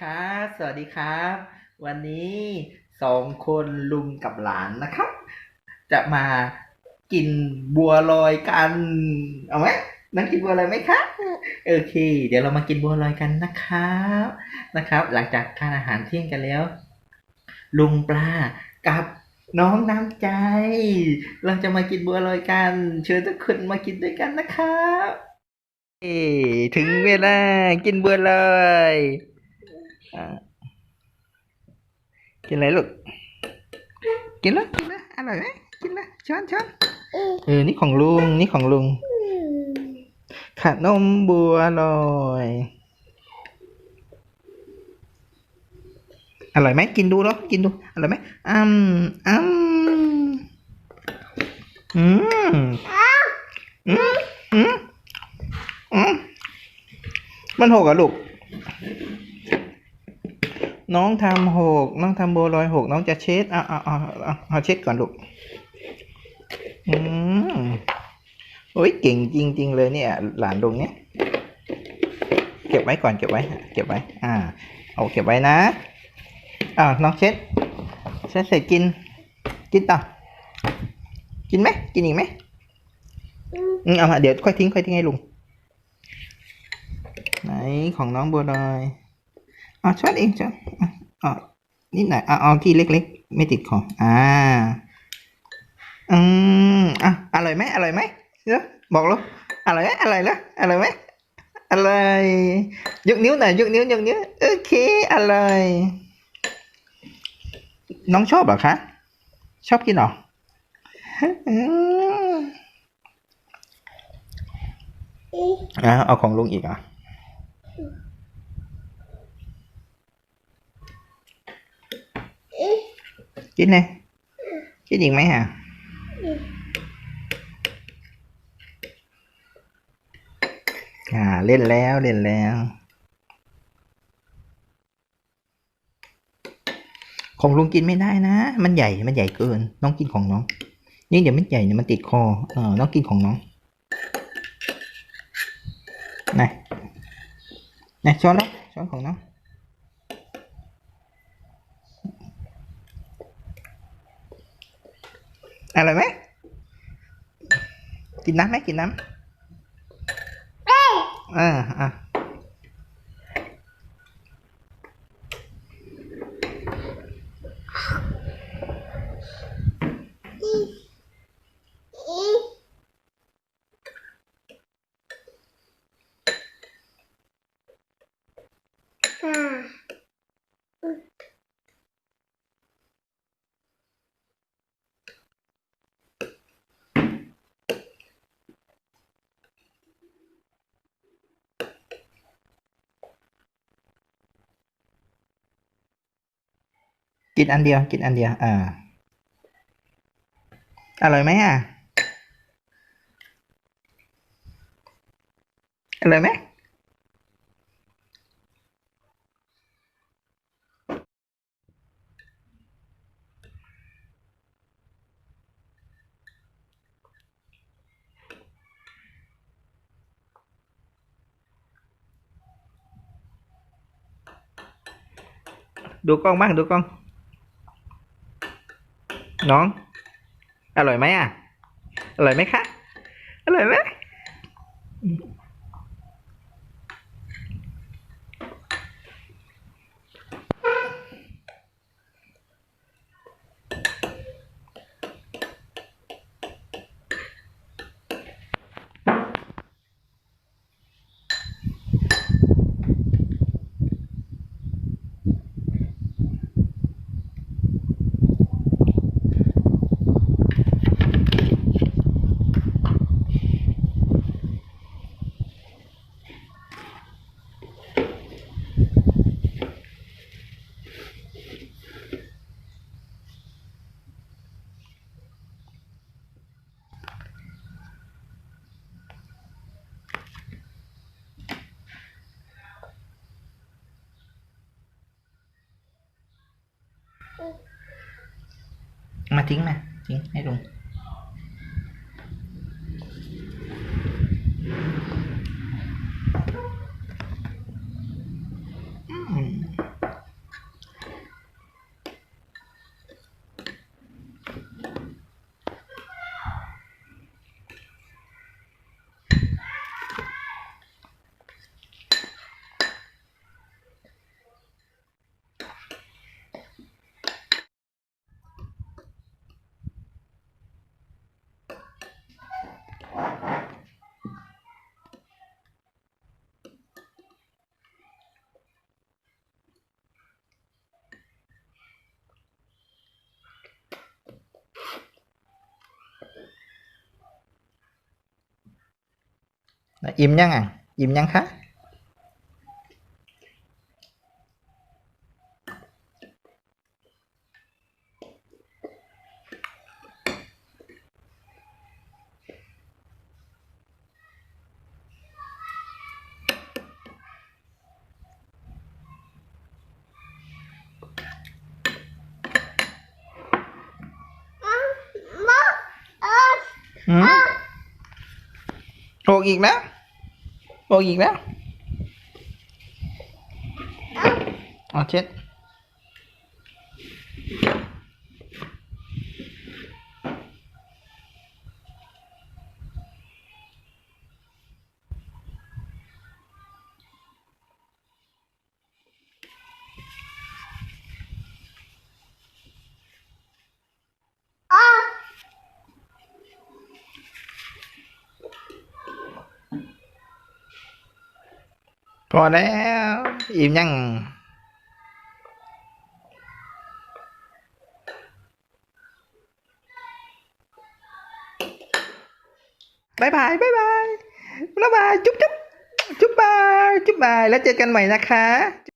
ครับสวัสดีครับ วันนี้สองคนลุงกับหลานนะครับ จะมากินบัวลอยกัน เอาไหมนั่งกินบัวลอยไหมครับโอเค เดี๋ยวเรามากินบัวลอยกันนะครับนะครับ หลังจากทานอาหารเที่ยงกันแล้ว ลุงปลากับน้องน้ำใจ เราจะมากินบัวลอยกัน เชิญทุกคนมากินด้วยกันนะครับเอถึงเวลากินบัวลอย อ่ากินอะไรลูก กินแล้วกินแล้วอร่อยไหมกินแล้วช้อนช้อนเออ นี่ของลุง นี่ของลุง ขนมบัวลอยอร่อยไหมกินดูแล้วกินดู อร่อยไหมอืมอืมอืมอืมอืมอืมมันหกเหรอะลูก น้องทำหกน้องทำบัวลอยหกน้องจะเช็ดเอาเอาเอาเอาเอาเช็ดก่อนลูกอืมโอ้ยเก่งจริง ๆ เลยเนี่ย หลานลุงเนี่ย เก็บไว้ก่อนเก็บไว้ เก็บไว้ อ่า เอาเก็บไว้นะอ้าวน้องเช็ดเช็ดเสร็จกิน กินต่อกินไหมกินอีกไหมอืมเอามาเดี๋ยวค่อยทิ้งค่อยทิ้งให้ลุงไหนของน้องบัวลอยเอาช้อนเองช้อนอะเอานิดหน่อยเอาเอาที่เล็กๆ ไม่ติดคออ่าอืมอะอร่อยไหมอร่อยไหมเดี๋ยวบอกลูกอร่อยไหมอร่อยแล้วอร่อยไหมอร่อยยกนิ้วหน่อยยกนิ้วยกนิ้วโอเคอร่อยน้องชอบเหรอคะ ชอบกินเหรออืมอะเอาของลุงอีกเหรอะ กินเลย กินอีกไหมอะอ่า เล่นแล้วเล่นแล้ว ของลุงกินไม่ได้นะ มันใหญ่มันใหญ่เกิน น้องกินของน้อง นี่เดี๋ยวมันใหญ่เนี่ยมันติดคอเออน้องกินของน้องนะนะช้อนแล้วช้อนของน้อง อะไรอยไหมกินน้ำไหมกินน้ำอ่าอะ กินอันเดียว กินอันเดียวอ่าอร่อยไหมอะอร่อยไหมดูกล้องบ้างดูกล้อง น้อง อร่อยไหมอะ อร่อยไหมคะ อร่อยไหม มาทิ้งมาทิ้งให้ลุง อิ่มยังอะ อิ่มยังคะมาเอออืมโอกอีกแล้วโอกอีกแล้วเอาเช็ด พอแล้ว อิ่มยังบายบายบายบายบายบายจุ๊บจุ๊บจุ๊บบายจุ๊บบายแล้วเจอกันใหม่นะคะ